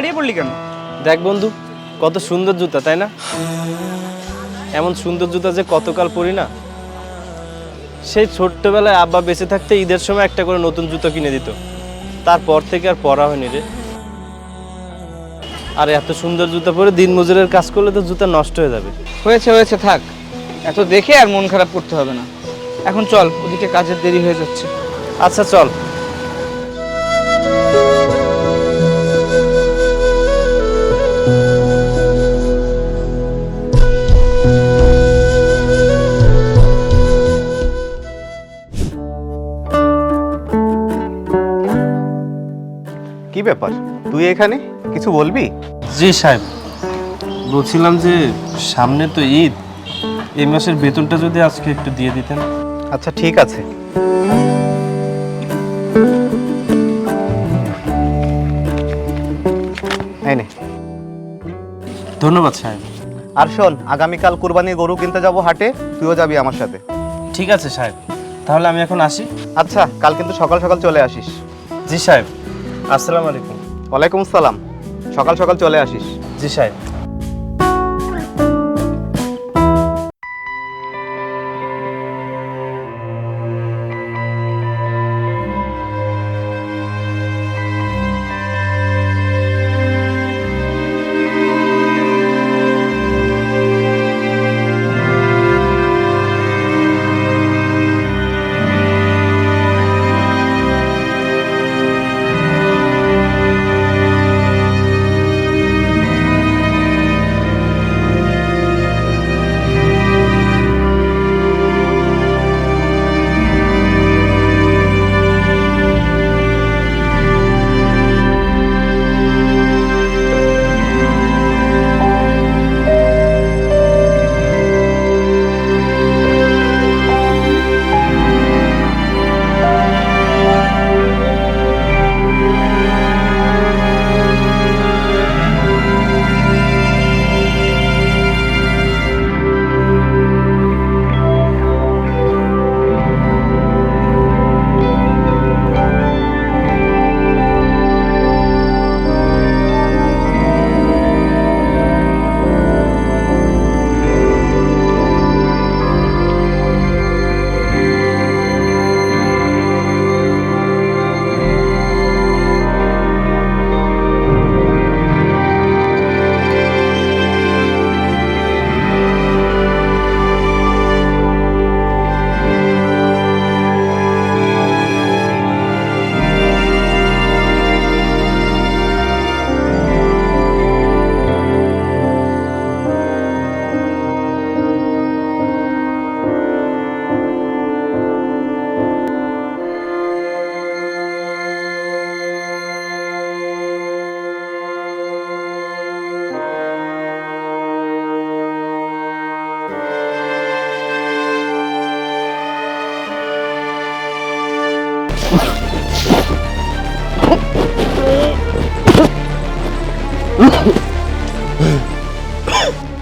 দাঁড়িয়ে পড়লি কেন? দেখ বন্ধু কত সুন্দর জুতা তাই না? এমন সুন্দর জুতা যে কতকাল পরি না? সেই ছোট্টবেলায় আব্বা বেঁচে থাকতে ঈদের সময় একটা করে নতুন জুতো কিনে দিত। তারপর থেকে আর পরা হয়নি রে। আর এত সুন্দর জুতা পরে দিন মজুরের কাজ করলে তো জুতা নষ্ট হয়ে যাবে। হয়েছে হয়েছে থাক। এত দেখে আর মন খারাপ করতে হবে না। এখন চল ওদিকে কাজের দেরি হয়ে যাচ্ছে। আচ্ছা চল। কি ব্যাপার? তুই এখানে? কিছু বলবি? জি সাহেব বলছিলাম যে সামনে তো ঈদ এই মাসের বেতনটা যদি আজকে একটু দিয়ে দিতেন। আচ্ছা ঠিক আছে। ধন্যবাদ সাহেব। আর শোন আগামীকাল কুরবানির গরু কিনতে যাব হাটে তুইও যাবি আমার সাথে। ঠিক আছে সাহেব তাহলে আমি এখন আসি। আচ্ছা কাল কিন্তু সকাল সকাল চলে আসিস। জি সাহেব। আসসালামু আলাইকুম। ওয়ালাইকুম আসসালাম। সকাল সকাল চলে আসিস। জি সাহেব।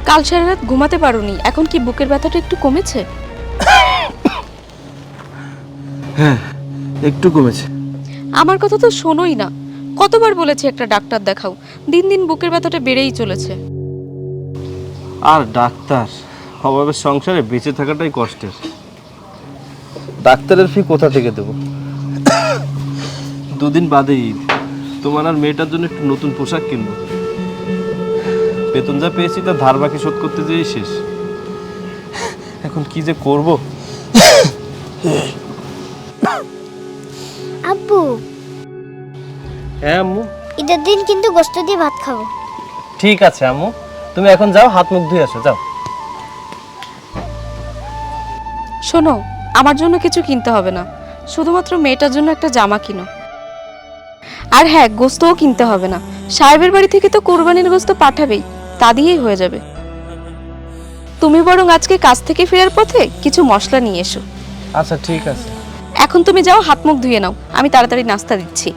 কাল সারা রাত ঘুমাতে পারোনি। এখন কি বুকের ব্যথাটা একটু কমেছে? হ্যাঁ একটু কমেছে। আমার কথা তো শোনোই না। কতবার বলেছি একটা ডাক্তার দেখাও। দিন দিন বুকের ব্যথাটা বেড়েই চলেছে। আর ডাক্তার অভাবের সংসারে বেঁচে থাকাটাই কষ্টের। ডাক্তারের ফি কোথা থেকে দেবো? দুদিন বাদে ঈদ। তোমার আর মেয়েটার জন্য একটু নতুন পোশাক কিনবো। বেতন যা পেয়েছি তা ধার বাকি শোধ করতে যেয়েই শেষ। এখন কি যে করব? আব্বু। হ্যাঁ আম্মু? ঈদের দিন কিন্তু গোস্ত দিয়ে ভাত খাব। ঠিক আছে আম্মু। তুমি এখন যাও হাত মুখ ধুয়ে আসো যাও। শোনো আমার জন্য কিছু কিনতে হবে না। শুধুমাত্র মেয়েটার জন্য একটা জামা কিনো। আর হ্যাঁ গোস্তও কিনতে হবে না। সাহেবের বাড়ি থেকে তো কোরবানির গোস্ত পাঠাবেই। তা দিয়েই হয়ে যাবে। তুমি বরং আজকে কাজ থেকে ফেরার পথে কিছু মশলা নিয়ে এসো। আচ্ছা ঠিক আছে। এখন তুমি যাও হাত মুখ ধুয়ে নাও। আমি তাড়াতাড়ি নাস্তা দিচ্ছি।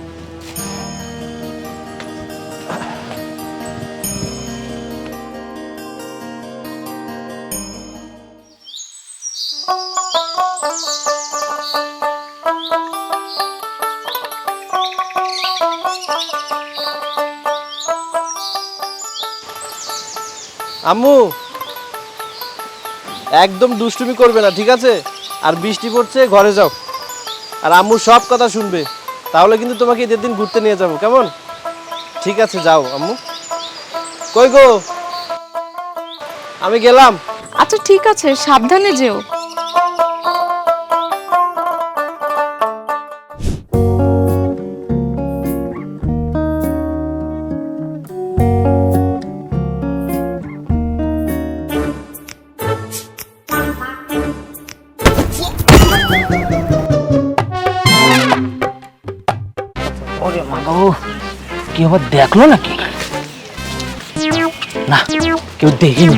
আম্মু, একদম দুষ্টুমি করবে না, ঠিক আছে? আর বৃষ্টি পড়ছে, ঘরে যাও। আর আম্মু সব কথা শুনবে। তাহলে কিন্তু তোমাকে ঈদের দিন ঘুরতে নিয়ে যাব, কেমন? ঠিক আছে, যাও, আম্মু। কই গো? আমি গেলাম। আচ্ছা ঠিক আছে, সাবধানে যেও। আবার দেখল নাকি? না কেউ দেখিনি।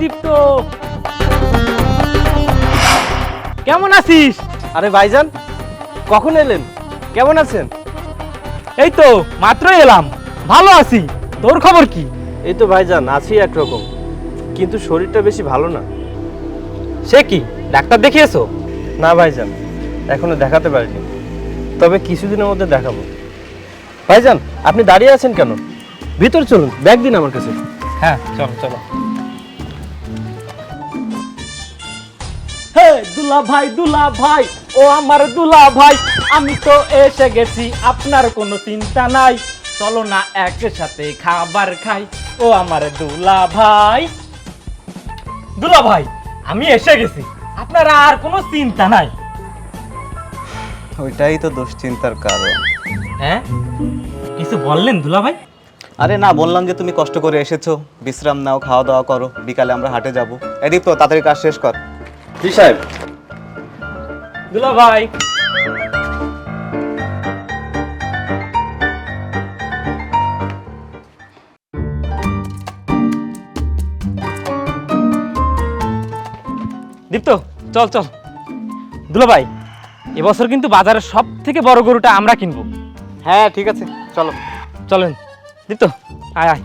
দীপ্ত। কেমন আছিস? আরে ভাইজান কখন এলেন? কেমন আছেন? এই তো মাত্রই এলাম। ভালো আছি। তোর খবর কি? এই তো ভাইজান আছি একরকম। কিন্তু শরীরটা বেশি ভালো না। সে কি? ডাক্তার দেখিয়েছো? না ভাইজান এখনও দেখাতে পারিনি। তবে কিছুদিনের মধ্যে দেখাবো। ভাইজান আপনি দাঁড়িয়ে আছেন কেন? ভিতর চলুন ব্যাগ দিন আমার কাছে। হ্যাঁ চলো চলো। হে দুলা ভাই দুলা ভাই ও আমার দুলা ভাই আমি তো এসে গেছি আপনার কোনো চিন্তা নাই। চলো না একসাথে খাবার খাই ও আমার দুলা ভাই। দুলা ভাই আমি এসে গেছি। আপনার আর কোনো চিন্তা নাই। ওইটাই তো দুশ্চিন্তার কারণ। হ্যাঁ? কিছু বললেন দুলা ভাই আরে না বললাম যে তুমি কষ্ট করে এসেছ। বিশ্রাম নাও খাওয়া দাওয়া করো। বিকালে আমরা হাটে যাব। এদিক তো তাড়াতাড়ি কাজ শেষ কর। জি সাহেব। দুলা ভাই দীপ্ত চল চল। দুলা ভাই এবছর কিন্তু বাজারের সব থেকে বড় গরুটা আমরা কিনবো। হ্যাঁ ঠিক আছে চলো। চলেন। দীপ্ত আয় আয়।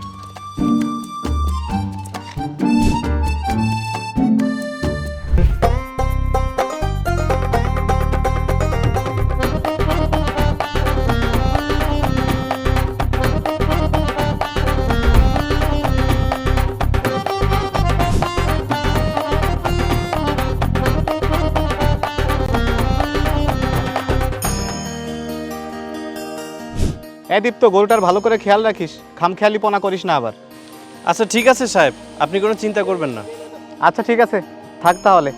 এ দীপ্ত গরুটার ভালো করে খেয়াল রাখিস খামখেয়ালিপনা করিস না আবার। আচ্ছা ঠিক আছে সাহেব আপনি কোনো চিন্তা করবেন না। আচ্ছা ঠিক আছে থাক তাহলে।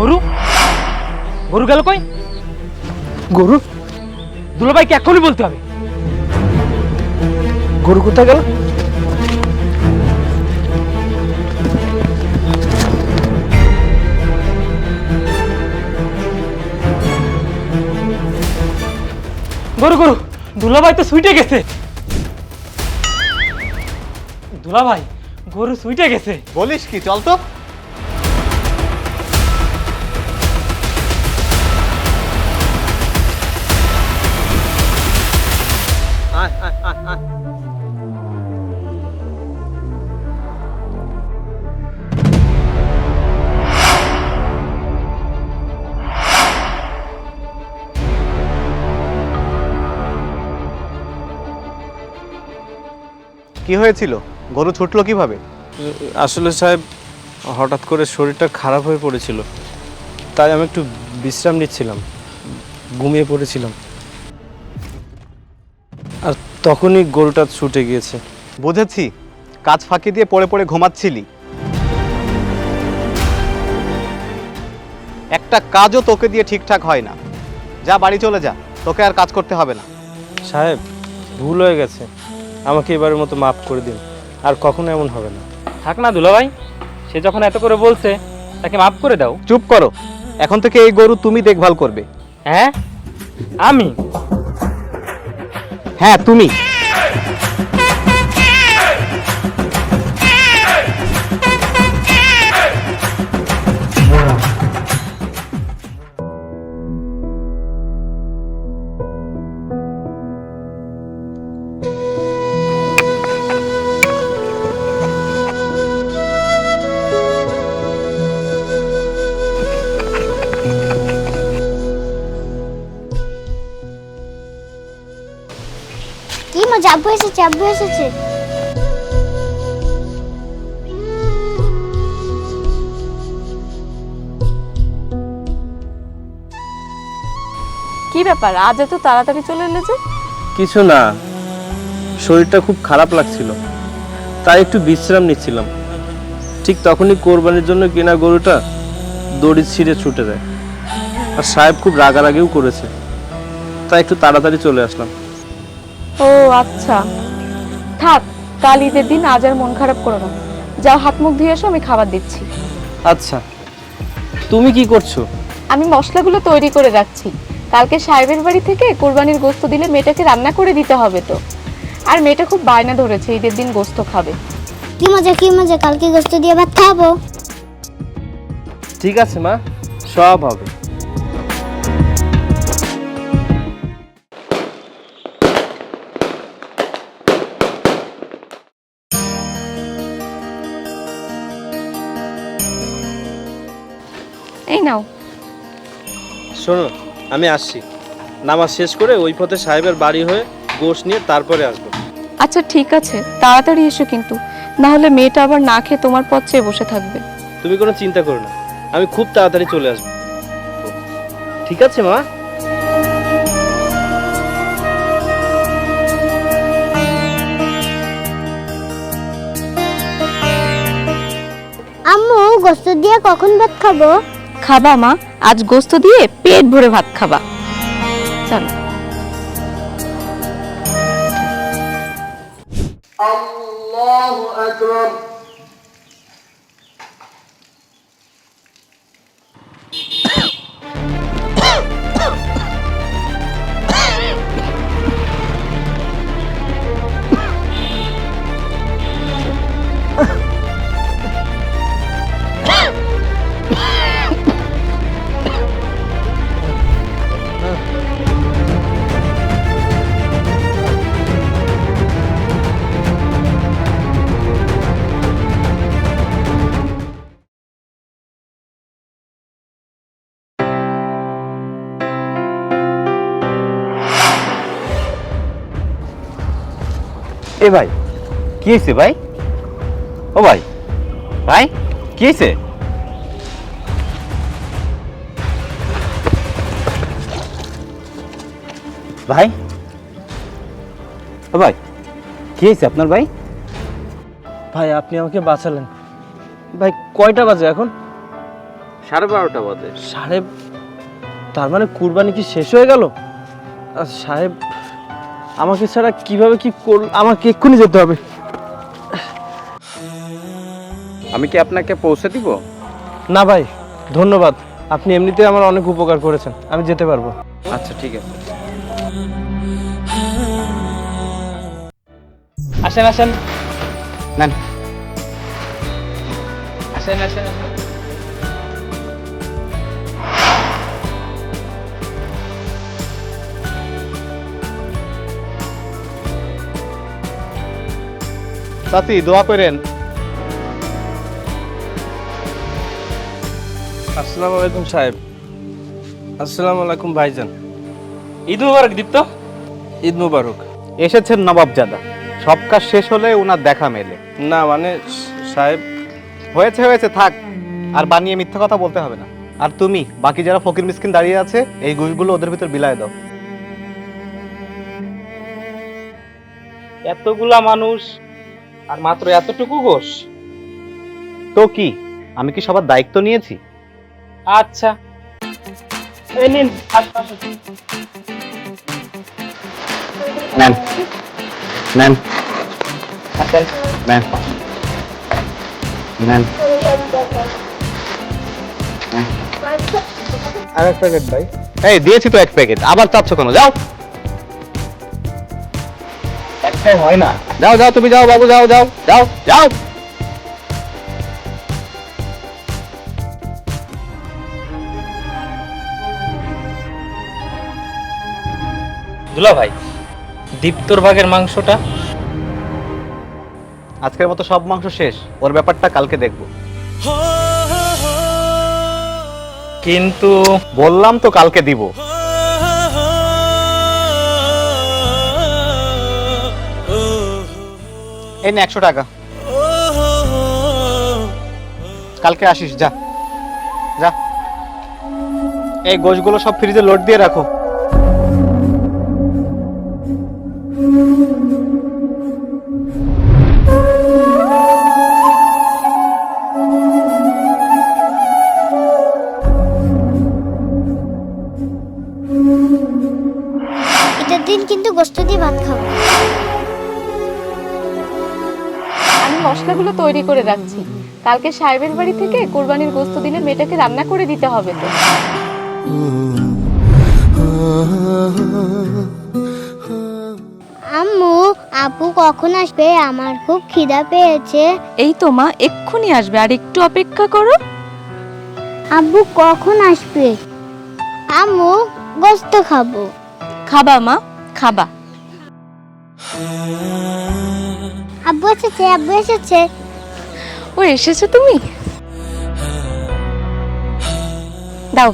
গরু? গরু গেল কই? গরু? দুলা ভাইকে এখনই বলতে হবে। গরু কোথায় গেল? গরু গরু দুলাভাই তো সুইটে গেছে। দুলাভাই গরু সুইটে গেছে। বলিস কি চল তো। কি হয়েছিল? গরু ছুটলো কীভাবে? আসলে সাহেব হঠাৎ করে শরীরটা খারাপ হয়ে পড়েছিল। তাই আমি একটু বিশ্রাম নিচ্ছিলাম। ঘুমিয়ে পড়েছিলাম। আর তখনই গরুটা ছুটে গিয়েছে। বুঝেছি। কাজ ফাঁকি দিয়ে পড়ে পড়ে ঘুমাচ্ছিলি। একটা কাজও তোকে দিয়ে ঠিকঠাক হয় না। যা বাড়ি চলে যা। তোকে আর কাজ করতে হবে না। সাহেব ভুল হয়ে গেছে। আমাকে এবারের মতো মাফ করে দিন। আর কখনো এমন হবে না। থাক না দুলা ভাই সে যখন এত করে বলছে তাকে মাফ করে দাও। চুপ করো। এখন থেকে এই গরু তুমি দেখভাল করবে। হ্যাঁ? আমি? হ্যাঁ তুমি। এসেছে আব্বু এসেছে। কি ব্যাপার? আজ এত তাড়াতাড়ি চলে এলে যে? কিছু না। শরীরটা খুব খারাপ লাগছিল। তাই একটু বিশ্রাম নিচ্ছিলাম। ঠিক তখনই কোরবানির জন্য কেনা গরুটা দড়ি ছিঁড়ে ছুটে যায় আর সাহেব খুব রাগারাগিও করেছে। তাই একটু তাড়াতাড়ি চলে আসলাম। ও আচ্ছা। থাক কাল ঈদের দিন আজ আর মন খারাপ করো না। যাও হাত মুখ ধুয়ে এসো আমি খাবার দিচ্ছি। আচ্ছা। তুমি কি করছ? আমি মশলাগুলো তৈরি করে রাখছি। কালকে সাহেবের বাড়ি থেকে কোরবানির গোস্ত দিলে মেয়েটাকে রান্না করে দিতে হবে তো। আর মেয়েটা খুব বায়না ধরেছে ঈদের দিন গোস্ত খাবে। কি মজা কি মজা কালকে গোস্ত দিয়ে ভাত খাব। ঠিক আছে মা সব হবে। নাও। শোনো আমি আসছি। নামাজ শেষ করে ওই পথে সাহেবের বাড়ি হয়ে গোশ নিয়ে তারপরে আসব। আচ্ছা ঠিক আছে। তাড়াতাড়ি এসো কিন্তু। না হলে মেয়েটা আবার না খেয়ে তোমার পথ চেয়ে বসে থাকবে। তুমি কোনো চিন্তা করো না। আমি খুব তাড়াতাড়ি চলে আসব। ঠিক আছে মা? আম্মু গোস্ত দিয়ে কখন ভাত খাব? খাবা মা আজ গোস্ত দিয়ে পেট ভরে ভাত খাবা। চলো। এ ভাই কি হয়েছে ভাই? ও ভাই ভাই কি হয়েছে ভাই ও ভাই কি হয়েছে আপনার ভাই? ভাই আপনি আমাকে বাঁচালেন। ভাই কয়টা বাজে এখন? সাড়ে বারোটা বাজে। সাড়ে তার মানে কুরবানি কি শেষ হয়ে গেল? আর সাহেব আমাকে ছাড়া কীভাবে কি করল আমাকে এক্ষুনি যেতে হবে। আমি কি আপনাকে পৌঁছে দিব? না ভাই ধন্যবাদ। আপনি এমনিতে আমার অনেক উপকার করেছেন আমি যেতে পারব। আচ্ছা ঠিক আছে। আসেন আসেন। নেন। আসেন আসেন আসেন। চাচি দোয়া করেন। আসসালামু আলাইকুম সাহেব। আসসালামু আলাইকুম ভাইজান। ঈদ মুবারক দীপ্ত। ঈদ মুবারক। এসেছেন নবাবজাদা। সব কাজ শেষ হলে ওনার দেখা মেলে। না মানে সাহেব হয়েছে হয়েছে থাক। আর বানিয়ে মিথ্যা কথা বলতে হবে না। আর তুমি বাকি যারা ফকির মিসকিন দাঁড়িয়ে আছে এই ঘুষগুলো ওদের ভিতর বিলায় দাও। এতগুলা মানুষ আর মাত্র এতটুকু গোশ তো কি? আমি কি সবার দায়িত্ব নিয়েছি? আচ্ছা। এই নিন নেন নেন নেন নেন আর এক প্যাকেট ভাই। এই দিয়েছি তো এক প্যাকেট। আবার চাচ্ছ কেন? যাও। একটাই হয় না। যাও যাও তুমি যাও বাবু যাও যাও যাও যাও। দুলা ভাই দীপ্তর ভাগের মাংসটা? আজকের মতো সব মাংস শেষ ওর ব্যাপারটা কালকে দেখব। কিন্তু বললাম তো কালকে দিব। এই নে একশো টাকা। কালকে আসিস, যা। যা। এই গোশগুলো সব ফ্রিজে লোড দিয়ে রাখো। তৈরি করে রাখছি। কালকে সাহেবের বাড়ি থেকে কোরবানির গোস্ত দিলে মেয়েটাকে রান্না করে দিতে হবে তো। আম্মু আপু কখন আসবে? আমার খুব খিদা পেয়েছে। এই তো মা এক্ষুনি আসবে। আর একটু অপেক্ষা করো। আব্বু কখন আসবে? আম্মু গোস্ত খাব। খাবা মা খাবা। আব্বু এসেছে আব্বু এসেছে। ও এসেছ তুমি? দাও।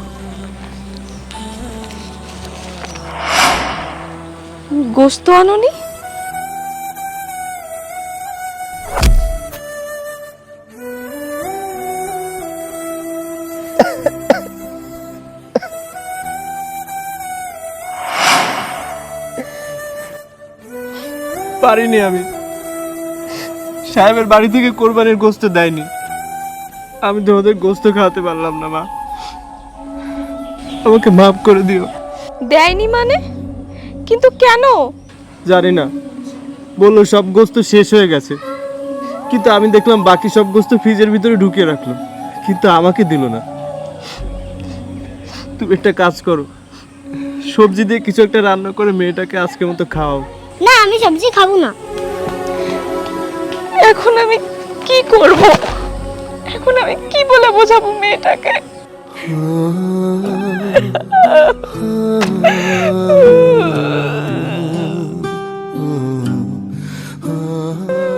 গোস্ত আনোনি? পারিনি আমি। সাহেবের বাড়ি থেকে কোরবানির গোস্ত দেয়নি। আমি তোমাদের গোস্ত খাওয়াতে পারলাম না মা। আমাকে মাফ করে দিও। দেয়নি মানে? কিন্তু কেন? জানি না। বলল সব গোস্ত শেষ হয়ে গেছে। কিন্তু আমি দেখলাম বাকি সব গোস্ত ফ্রিজের ভিতরে ঢুকিয়ে রাখল। কিন্তু আমাকে দিল না। তুমি একটা কাজ করো। সবজি দিয়ে কিছু একটা রান্না করে মেয়েটাকে আজকের মতো খাওয়াও। না আমি সবজি খাব না। এখন আমি কি করব? এখন আমি কি বলে বোঝাবো মেয়েটাকে?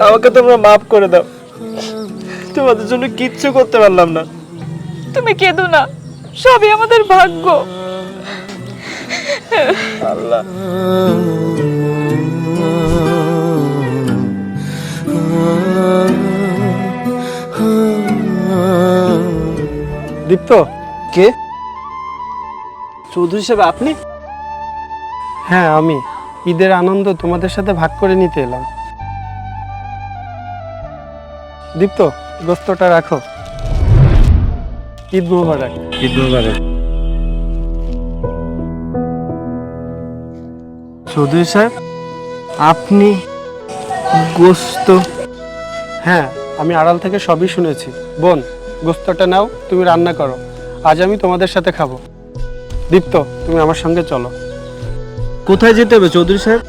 আমাকে তোমরা মাফ করে দাও। তোমাদের জন্য কিচ্ছু করতে পারলাম না। তুমি কেঁদো না সবই আমাদের ভাগ্য। আল্লাহ। দীপ্ত কে? চৌধুরী সাহেব আপনি? হ্যাঁ আমি। ঈদের আনন্দ তোমাদের সাথে ভাগ করে নিতে এলাম। দীপ্ত গোস্তটা রাখো। ঈদ মোবারক। ঈদ মোবারক। চৌধুরী সাহেব আপনি গোস্ত হ্যাঁ আমি আড়াল থেকে সবই শুনেছি। বোন গোস্তটা নাও তুমি রান্না করো। আজ আমি তোমাদের সাথে খাব। দীপ্ত তুমি আমার সঙ্গে চলো। কোথায় যেতে হবে চৌধুরী সাহেব?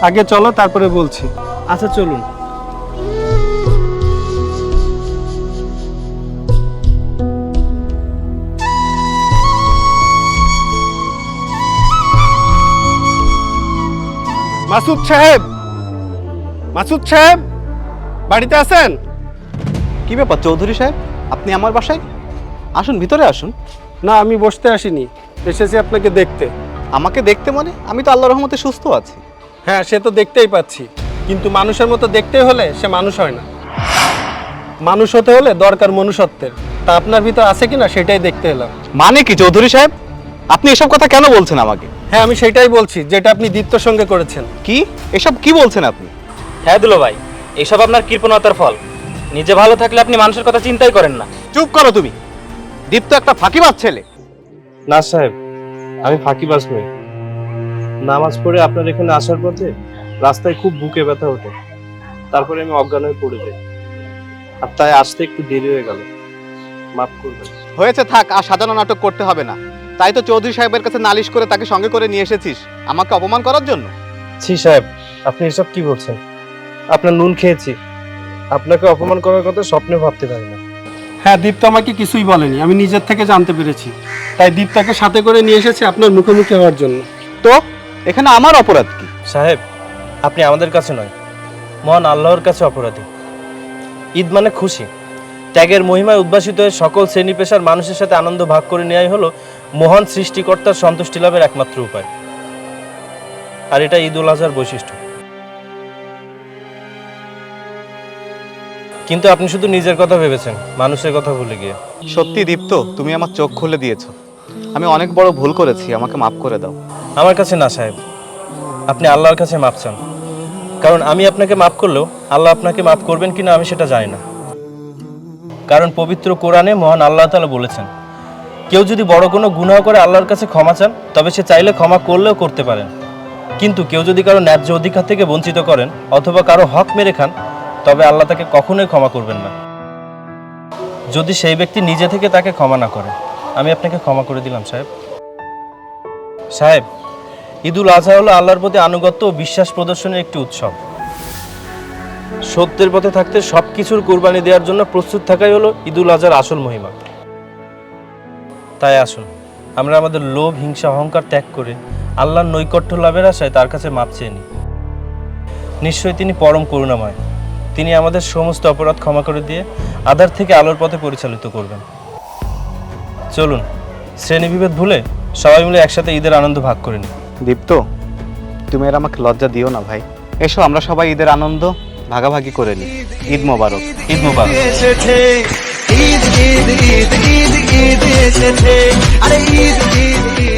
আগে চলো তারপরে বলছি। আচ্ছা চলুন। মাসুদ সাহেব! মাসুদ সাহেব! বাড়িতে আছেন? কি ব্যাপার চৌধুরী সাহেব? আপনি আমার বাসায়? আসুন ভিতরে আসুন। না আমি বসতে আসিনি। এসেছি আপনাকে দেখতে। আমাকে দেখতে মানে? আমি তো আল্লাহ রহমতে সুস্থ আছি। হ্যাঁ সে তো দেখতেই পাচ্ছি। কিন্তু মানুষের মতো দেখতে হলে সে মানুষ হয় না। মানুষ হতে হলে দরকার মনুষ্যত্বের। তা আপনার ভিতর আছে কিনা সেটাই দেখতে এলাম। মানে কি চৌধুরী সাহেব? আপনি এসব কথা কেন বলছেন আমাকে? হ্যাঁ আমি সেটাই বলছি যেটা আপনি দীপ্তর সঙ্গে করেছেন। কি? এসব কি বলছেন আপনি? হ্যাঁ দুলো ভাই। এইসব আপনার কৃপণতার ফল। নিজে ভালো থাকলে আপনি মানুষের কথা চিন্তাই করেন না। চুপ করো তুমি। দীপ তো একটা ফাঁকিবাজ ছেলে। না সাহেব আমি ফাঁকিবাজ নই। নামাজ পড়ে আপনার এখানে আসার পথে রাস্তায় খুব বুকে ব্যথা হতো তারপরে আমি অজ্ঞান হয়ে পড়ে যাই। আর তাই আসতে একটু দেরি হয়ে গেল। মাফ করবেন। হয়েছে থাক আর সাজানো নাটক করতে হবে না। তাই তো চৌধুরী সাহেবের কাছে নালিশ করে তাকে সঙ্গে করে নিয়ে এসেছিস। আমাকে অপমান করার জন্য? ছি সাহেব আপনি এসব কি বলছেন? আপনার নুন খেয়েছি। আপনাকে অপমান করার কথা স্বপ্নে ভাবতে পারি না। হ্যাঁ দীপ্ত আমাকে কিছুই বলেনি। আমি নিজের থেকে জানতে পেরেছি। তাই দীপ্তাকে সাথে করে নিয়ে এসেছি আপনার মুখোমুখি হওয়ার জন্য। তো এখানে আমার অপরাধ কি? সাহেব আপনি আমাদের কাছে নয়। মহান আল্লাহর কাছে অপরাধী। ঈদ মানে খুশি। ত্যাগের মহিমায় উদ্ভাসিত হয়ে সকল শ্রেণি পেশার মানুষের সাথে আনন্দ ভাগ করে নেওয়াই হলো মহান সৃষ্টিকর্তার সন্তুষ্টি লাভের একমাত্র উপায়। আর এটা ঈদ উল আজহার বৈশিষ্ট্য। কিন্তু আপনি শুধু নিজের কথা ভেবেছেন মানুষের কথা ভুলে গিয়ে। সত্যি দীপ্ত তুমি আমার চোখ খুলে দিয়েছ। আমি অনেক বড় ভুল করেছি আমাকে মাফ করে দাও। আমার কাছে না সাহেব। আপনি আল্লাহর কাছে মাপ চান। কারণ আমি আপনাকে মাফ করলেও আল্লাহ আপনাকে মাফ করবেন কিনা আমি সেটা জানি না। কারণ পবিত্র কোরআনে মহান আল্লাহ তালা বলেছেন কেউ যদি বড় কোনো গুনাহ করে আল্লাহর কাছে ক্ষমা চান তবে সে চাইলে ক্ষমা করলেও করতে পারেন। কিন্তু কেউ যদি কারও ন্যায্য অধিকার থেকে বঞ্চিত করেন অথবা কারও হক মেরে খান তবে আল্লাহ তাকে কখনোই ক্ষমা করবেন না। যদি সেই ব্যক্তি নিজে থেকে তাকে ক্ষমা না করে, আমি আপনাকে ক্ষমা করে দিলাম, সাহেব। সাহেব, ঈদুল আজহা হলো আল্লাহর প্রতি আনুগত্য ও বিশ্বাস প্রদর্শনের একটি উৎসব। সত্যের পথে থাকতে সব কিছুর কোরবানি দেওয়ার জন্য প্রস্তুত থাকাই হলো ঈদুল আজহার আসল মহিমা। তাই আসুন, আমরা আমাদের লোভ, হিংসা, অহংকার ত্যাগ করে আল্লাহর নৈকট্য লাভের আশায় তার কাছে মাপ চেয়ে নিই। নিশ্চয়ই তিনি পরম করুণাময়। তিনি আমাদের সমস্ত অপরাধ ক্ষমা করে দিয়ে আধার থেকে আলোর পথে পরিচালিত করবেন। চলুন শ্রেণীবিভেদ ভুলে সবাই মিলে একসাথে ঈদের আনন্দ ভাগ করে নিই। দীপ্ত তুমি আর আমাকে লজ্জা দিও না ভাই। এসো আমরা সবাই ঈদের আনন্দ ভাগাভাগি করে নিই। ঈদ মোবারক। ঈদ মোবারক। ঈদ ঈদ ঈদ ঈদ ঈদ এসেছে। আরে ঈদ ঈদ ঈদ।